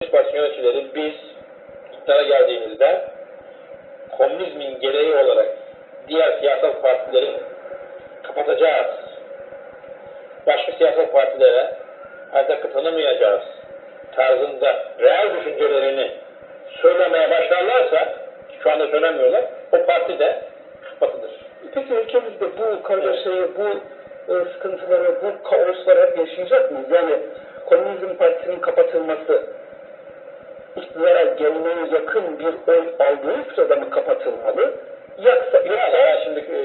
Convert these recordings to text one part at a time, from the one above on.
Partisi yöneticileri biz iktidara geldiğimizde komünizmin gereği olarak diğer siyasal partileri kapatacağız. Başka siyasal partilere hayata tanımayacağız tarzında reel düşüncelerini söylemeye başlarlarsa şu anda söylemiyorlar. O parti de kapatılır. Peki ülkemizde bu kargaşayı, bu e, sıkıntıları, bu kaosları hep yaşayacak mıyız? Yani Komünizm Partisi'nin kapatılması iktidara gelmeye yakın bir oy aldığı sırada mı kapatılmalı? Yoksa, yoksa ben şimdi e,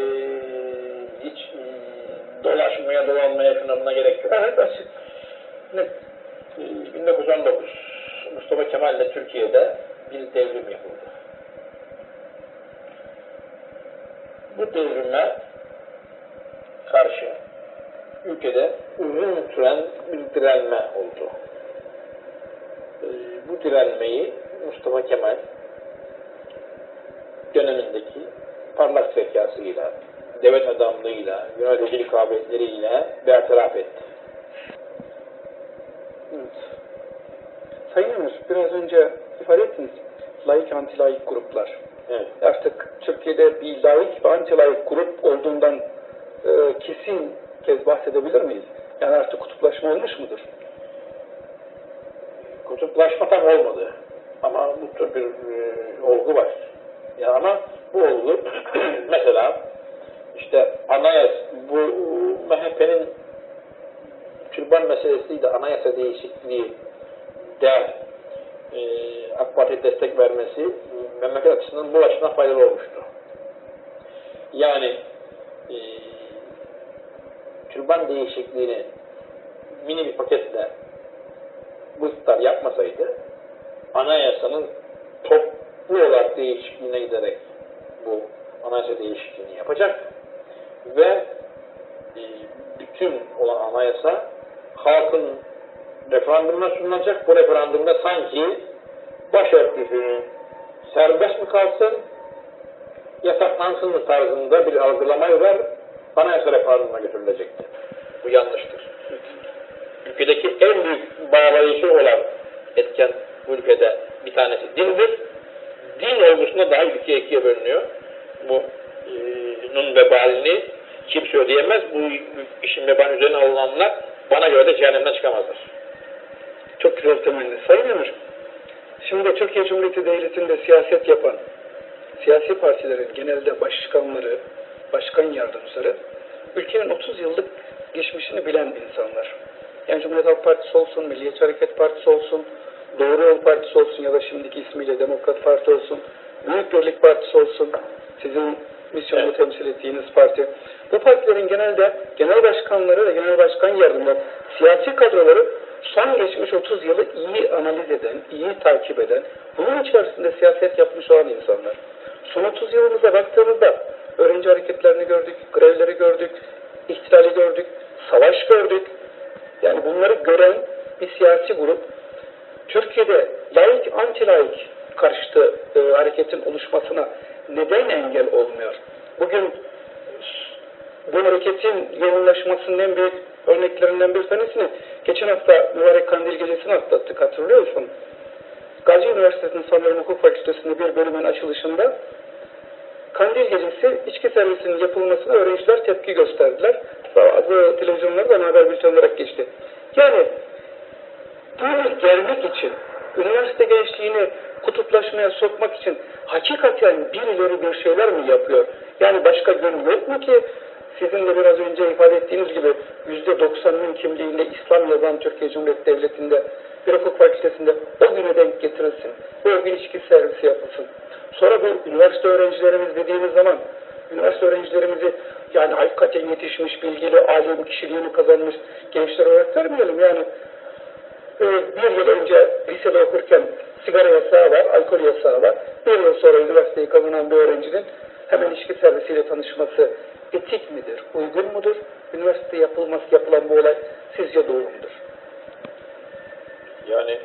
hiç e, dolaşmaya, dolanmaya şuna buna gerek yok. evet açık. Ne? E, 1919 Mustafa Kemal ile Türkiye'de bir devrim yapıldı. Bu devrime karşı ülkede uzun süren bir direnme oldu. Bu direnmeyi Mustafa Kemal dönemindeki parlak zekasıyla, devlet adamlığıyla, yönetici kabiliyetleriyle bertaraf etti. Evet. Sayın Ömür, biraz önce ifade ettiniz. Laik antilaik gruplar. Evet. Artık Türkiye'de bir laik ve antilaik grup olduğundan e, kesin kez bahsedebilir miyiz? Yani artık kutuplaşma olmuş mudur? Kutuplaşma tam olmadı. Ama bu tür bir e, olgu var. Ya ama bu olgu mesela işte anayasa bu MHP'nin türban meselesiyle anayasa değişikliği de e, AK Parti destek vermesi memleket açısından bu açıdan faydalı olmuştu. Yani e, türban değişikliğini mini bir paketle iktidar yapmasaydı anayasanın toplu olarak değişikliğine giderek bu anayasa değişikliğini yapacak ve e, bütün olan anayasa halkın referandumuna sunulacak. Bu referandumda sanki başörtüsünün serbest mi kalsın yasaklansın mı tarzında bir algılamayla anayasa referandumuna götürülecekti. Bu yanlıştır ülkedeki en büyük bağlayıcı olan etken bu ülkede bir tanesi dindir. Din olgusunda dahi ikiye ikiye bölünüyor. Bu e, bunun vebalini kimse ödeyemez. Bu işin vebalinin üzerine alınanlar bana göre de cehennemden çıkamazlar. Çok güzel temelli. Sayın Ömür, şimdi Türkiye Cumhuriyeti Devleti'nde siyaset yapan siyasi partilerin genelde başkanları, başkan yardımcıları ülkenin 30 yıllık geçmişini bilen insanlar. Yani Cumhuriyet Halk Partisi olsun, Milliyetçi Hareket Partisi olsun, Doğru Yol Partisi olsun ya da şimdiki ismiyle Demokrat Parti olsun, Büyük Birlik Partisi olsun, sizin misyonunu Evet. temsil ettiğiniz parti. Bu partilerin genelde genel başkanları ve genel başkan yardımcıları, siyasi kadroları son geçmiş 30 yılı iyi analiz eden, iyi takip eden, bunun içerisinde siyaset yapmış olan insanlar. Son 30 yılımıza baktığımızda öğrenci hareketlerini gördük, grevleri gördük, ihtilali gördük, savaş gördük. Yani bunları gören bir siyasi grup Türkiye'de laik anti-laik karşıtı e, hareketin oluşmasına neden engel olmuyor? Bugün bu hareketin yoğunlaşmasının en büyük örneklerinden bir tanesini geçen hafta Mübarek Kandil Gecesi'ni atlattık hatırlıyorsun. Gazi Üniversitesi'nin sanırım hukuk fakültesinde bir bölümün açılışında Kandil Gecesi içki servisinin yapılmasına öğrenciler tepki gösterdiler. Bazı televizyonlarda haber bülteni olarak geçti. Yani bunu gelmek için, üniversite gençliğini kutuplaşmaya sokmak için hakikaten birileri bir şeyler mi yapıyor? Yani başka gün yok mu ki sizin de biraz önce ifade ettiğiniz gibi yüzde doksanının kimliğinde İslam yazan Türkiye Cumhuriyeti Devleti'nde bir hukuk fakültesinde o güne denk getirilsin. Bu bir ilişki servisi yapılsın. Sonra bu üniversite öğrencilerimiz dediğimiz zaman üniversite öğrencilerimizi yani hakikaten yetişmiş, bilgili, alim kişiliğini kazanmış gençler olarak görmeyelim. Yani ee, bir yıl önce lisede okurken sigara yasağı var, alkol yasağı var. Bir yıl sonra üniversiteyi kazanan bir öğrencinin hemen ilişki servisiyle tanışması etik midir, uygun mudur? Üniversite yapılması yapılan bu olay sizce doğru mudur? Yani